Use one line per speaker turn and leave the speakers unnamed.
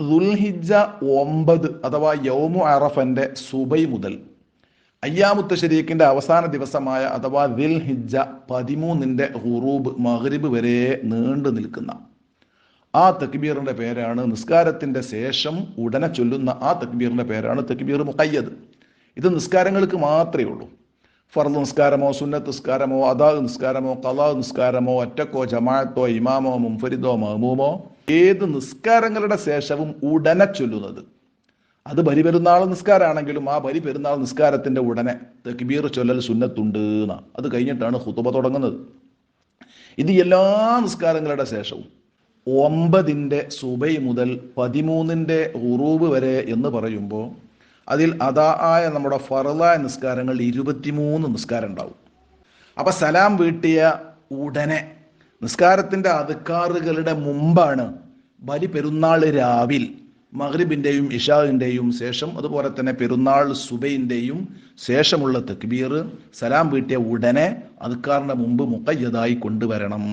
ദുൽഹിജ ഒമ്പത് അഥവാ യൗമു അറഫന്റെ സുബൈ മുതൽ അയ്യാമുത്ത ശരീക്കിന്റെ അവസാന ദിവസമായ അഥവാ ദിൽ ഹിജ പതിമൂന്നിന്റെ ഹുറൂബ് മഗ്രിബ് വരെ നീണ്ടു നിൽക്കുന്ന ആ തക്ബീറിന്റെ പേരാണ്. നിസ്കാരത്തിന്റെ ശേഷം ഉടനെ ചൊല്ലുന്ന ആ തക്ബീറിന്റെ പേരാണ് തക്ബീർ മുഖയ്യദ്. ഇത് നിസ്കാരങ്ങൾക്ക് മാത്രമേ ഉള്ളൂ. ഫർദ് നിസ്കാരമോ സുന്നത്ത് നിസ്കാരമോ അദാ നിസ്കാരമോ കലാ നിസ്കാരമോ ഒറ്റക്കോ ജമാഅത്തോ ഇമാമോ മുംഫരിദോ മഹമൂമോ ഏത് നിസ്കാരങ്ങളുടെ ശേഷവും ഉടനെ ചൊല്ലുന്നത്. അത് ബലി പെരുന്നാൾ നിസ്കാരമാണെങ്കിലും ആ ബലി പെരുന്നാൾ നിസ്കാരത്തിന്റെ ഉടനെ തെക്കിബീർ ചൊല്ലൽ സുന്നത്തുണ്ട് എന്നാണ് അത് കഴിഞ്ഞിട്ടാണ് ഹുതുബ തുടങ്ങുന്നത്. ഇത് എല്ലാ നിസ്കാരങ്ങളുടെ ശേഷവും ഒമ്പതിന്റെ സുബൈ മുതൽ പതിമൂന്നിന്റെ ഉറൂബ് വരെ എന്ന് പറയുമ്പോൾ അതിൽ അതാ ആയ നമ്മുടെ ഫറലായ നിസ്കാരങ്ങൾ ഇരുപത്തിമൂന്ന് നിസ്കാരം ഉണ്ടാവും അപ്പൊ സലാം വീട്ടിയ ഉടനെ നിസ്കാരത്തിന്റെ അതുക്കാറുകളുടെ മുമ്പാണ് ബലി പെരുന്നാൾ രാവിൽ മഗ്രിബിന്റെയും ഇഷാവിന്റെയും ശേഷം അതുപോലെ തന്നെ പെരുന്നാൾ സുബൈന്റെയും ശേഷമുള്ള തക്ബീർ സലാം വീട്ടിയ ഉടനെ അതുക്കാറിന്റെ മുമ്പ് മുക്കയ്യതായി കൊണ്ടുവരണം.